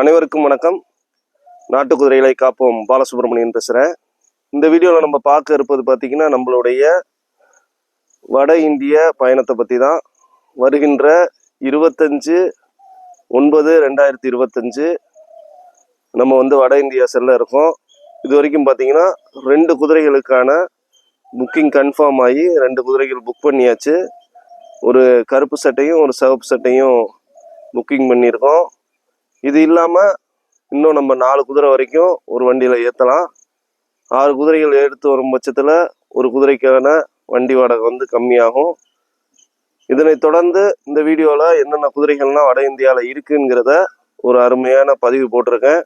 அனைவருக்கும் வணக்கம். நாட்டு குதிரைகளை காப்போம். பாலசுப்ரமணியன் பேசுகிறேன் இந்த வீடியோவில் நம்ம பார்க்க இருப்பது பார்த்திங்கன்னா நம்மளுடைய வட இந்திய பயணத்தை பற்றி தான் வருகின்ற இருபத்தஞ்சு ஒன்பது ரெண்டாயிரத்தி இருபத்தஞ்சு நம்ம வந்து வட இந்தியா செல்ல இருக்கோம். இது வரைக்கும் பார்த்தீங்கன்னா ரெண்டு குதிரைகளுக்கான புக்கிங் கன்ஃபார்ம் ஆகி ரெண்டு குதிரைகள் புக் பண்ணியாச்சு. ஒரு கருப்பு சட்டையும் ஒரு சிவப்பு சட்டையும் புக்கிங் பண்ணியிருக்கோம். இது இல்லாமல் இன்னும் நம்ம நாலு குதிரை வரைக்கும் ஒரு வண்டியில் ஏற்றலாம் ஆறு குதிரைகள் எடுத்து வரும் பட்சத்தில் ஒரு குதிரைக்கான வண்டி வாடகை வந்து கம்மியாகும். இதனை தொடர்ந்து இந்த வீடியோவில் என்னென்ன குதிரைகள்லாம் வட இந்தியாவில் இருக்குங்கிறத ஒரு அருமையான பதிவு போட்டிருக்கேன்.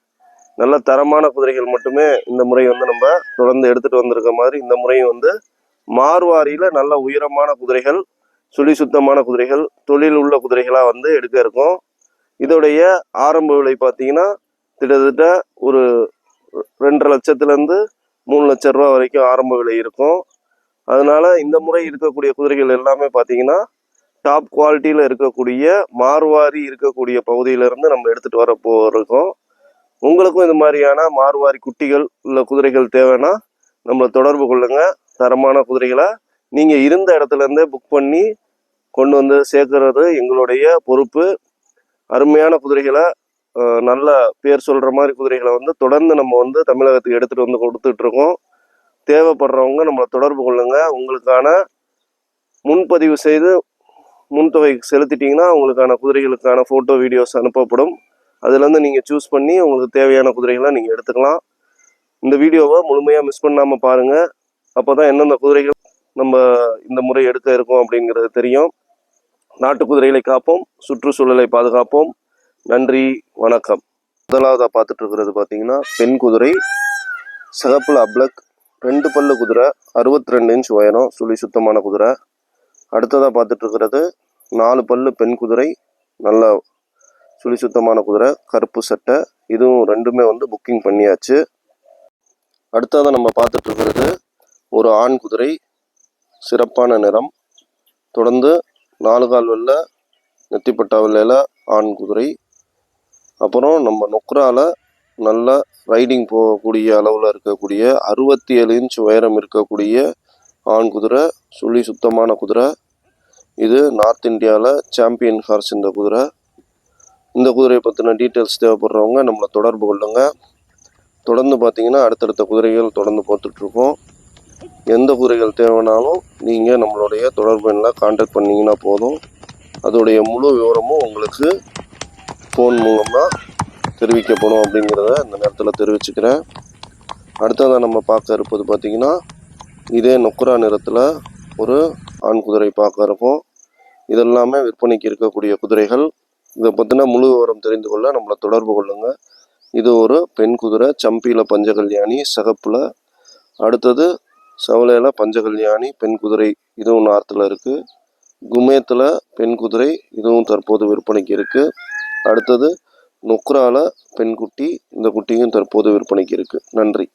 நல்ல தரமான குதிரைகள் மட்டுமே இந்த முறை வந்து நம்ம தொடர்ந்து எடுத்துகிட்டு வந்திருக்க மாதிரி இந்த முறையும் வந்து மார்வாரியில் நல்ல உயரமான குதிரைகள் சுழி சுத்தமான குதிரைகள் தொழில் உள்ள குதிரைகளாக வந்து எடுக்க இருக்கும். இதோடைய ஆரம்ப விலை பார்த்தீங்கன்னா கிட்டத்தட்ட ஒரு ரெண்டரை லட்சத்துலேருந்து மூணு லட்ச ரூபா வரைக்கும் ஆரம்ப விலை இருக்கும். அதனால இந்த முறை இருக்கக்கூடிய குதிரைகள் எல்லாமே பார்த்தீங்கன்னா டாப் குவாலிட்டியில் இருக்கக்கூடிய மார்வாரி இருக்கக்கூடிய பகுதியிலிருந்து நம்ம எடுத்துகிட்டு வர போகிறோம் உங்களுக்கும் இது மாதிரியான மார்வாரி குட்டிகள் உள்ள குதிரைகள் தேவைன்னா நம்மளை தொடர்பு கொள்ளுங்கள் தரமான குதிரைகளை நீங்கள் இருந்த இடத்துலேருந்தே புக் பண்ணி கொண்டு வந்து சேர்க்கறது எங்களுடைய பொறுப்பு. அருமையான குதிரைகளை நல்ல பேர் சொல்கிற மாதிரி குதிரைகளை வந்து தொடர்ந்து நம்ம வந்து தமிழகத்துக்கு எடுத்துகிட்டு வந்து கொடுத்துட்டு இருக்கோம். தேவைப்படுறவங்க நம்மளை தொடர்பு கொள்ளுங்கள் உங்களுக்கான முன்பதிவு செய்து முன்தொகை செலுத்திட்டிங்கன்னா உங்களுக்கான குதிரைகளுக்கான ஃபோட்டோ வீடியோஸ் அனுப்பப்படும். அதுலேருந்து நீங்கள் சூஸ் பண்ணி உங்களுக்கு தேவையான குதிரைகளை நீங்கள் எடுத்துக்கலாம். இந்த வீடியோவை முழுமையாக மிஸ் பண்ணாமல் பாருங்கள் அப்போ தான் எந்தெந்த குதிரைகள் நம்ம இந்த முறை எடுக்க இருக்கோம் அப்படிங்கிறது தெரியும். நாட்டு குதிரைகளை காப்போம் சுற்றுச்சூழலை பாதுகாப்போம். நன்றி வணக்கம். முதலாவதாக பார்த்துட்டு இருக்கிறது பார்த்தீங்கன்னா பெண் குதிரை சிகப்புல அப்ளக் ரெண்டு பல்லு குதிரை அறுபத்தி ரெண்டு இன்ச் உயரம் சுழி சுத்தமான குதிரை. அடுத்ததாக பார்த்துட்டு இருக்கிறது நாலு பல்லு பெண் குதிரை நல்ல சுழி சுத்தமான குதிரை கருப்பு சட்டை. இதுவும் ரெண்டுமே வந்து புக்கிங் பண்ணியாச்சு. அடுத்ததாக நம்ம பார்த்துட்டு இருக்கிறது ஒரு ஆண் குதிரை சிறப்பான நிறம். தொடர்ந்து நாலு கால் வெள்ள நெத்திப்பட்டா வெள்ளையில் ஆண் குதிரை. அப்புறம் நம்ம நொக்ரால நல்ல ரைடிங் போகக்கூடிய அளவில் இருக்கக்கூடிய அறுபத்தி ஏழு இன்ச் உயரம் இருக்கக்கூடிய ஆண் குதிரை சுழி சுத்தமான குதிரை. இது நார்த் இந்தியாவில் சாம்பியன் ஹார்ஸ் இந்த குதிரை. இந்த குதிரையை பற்றின டீட்டெயில்ஸ் தேவைப்படுறவங்க நம்மளை தொடர்பு கொள்ளுங்க. தொடர்ந்து பார்த்தீங்கன்னா அடுத்தடுத்த குதிரைகள் தொடர்ந்து பார்த்துட்ருக்கோம் எந்த குறைகள் தேவைனாலும் நீங்கள் நம்மளுடைய தொடர்பு எண்ணில் காண்டாக்ட் பண்ணிங்கன்னா போதும். அதோடைய முழு விவரமும் உங்களுக்கு ஃபோன் மூலமாக தெரிவிக்கப்படும் அப்படிங்கிறத இந்த நேரத்தில் தெரிவிச்சுக்கிறேன். அடுத்ததாக நம்ம பார்க்க இருப்பது பார்த்திங்கன்னா இதே நொக்குரா நிறத்தில் ஒரு ஆண் குதிரை பார்க்க இருக்கும். இதெல்லாமே விற்பனைக்கு இருக்கக்கூடிய குதிரைகள். இதை பற்றின முழு விவரம் தெரிந்து கொள்ள நம்மளை தொடர்பு கொள்ளுங்கள் இது ஒரு பெண் குதிரை சம்பியில் பஞ்சகல்யாணி சிகப்பில். அடுத்தது சவலையில் பஞ்சகல்யாணி பெண் குதிரை இதுவும் நார்த்தில் இருக்குது குமேத்தில் பெண் குதிரை இதுவும் தற்போது விற்பனைக்கு இருக்குது அடுத்தது நொக்ரால பெண் குட்டி இந்த குட்டியும் தற்போது விற்பனைக்கு இருக்குது நன்றி.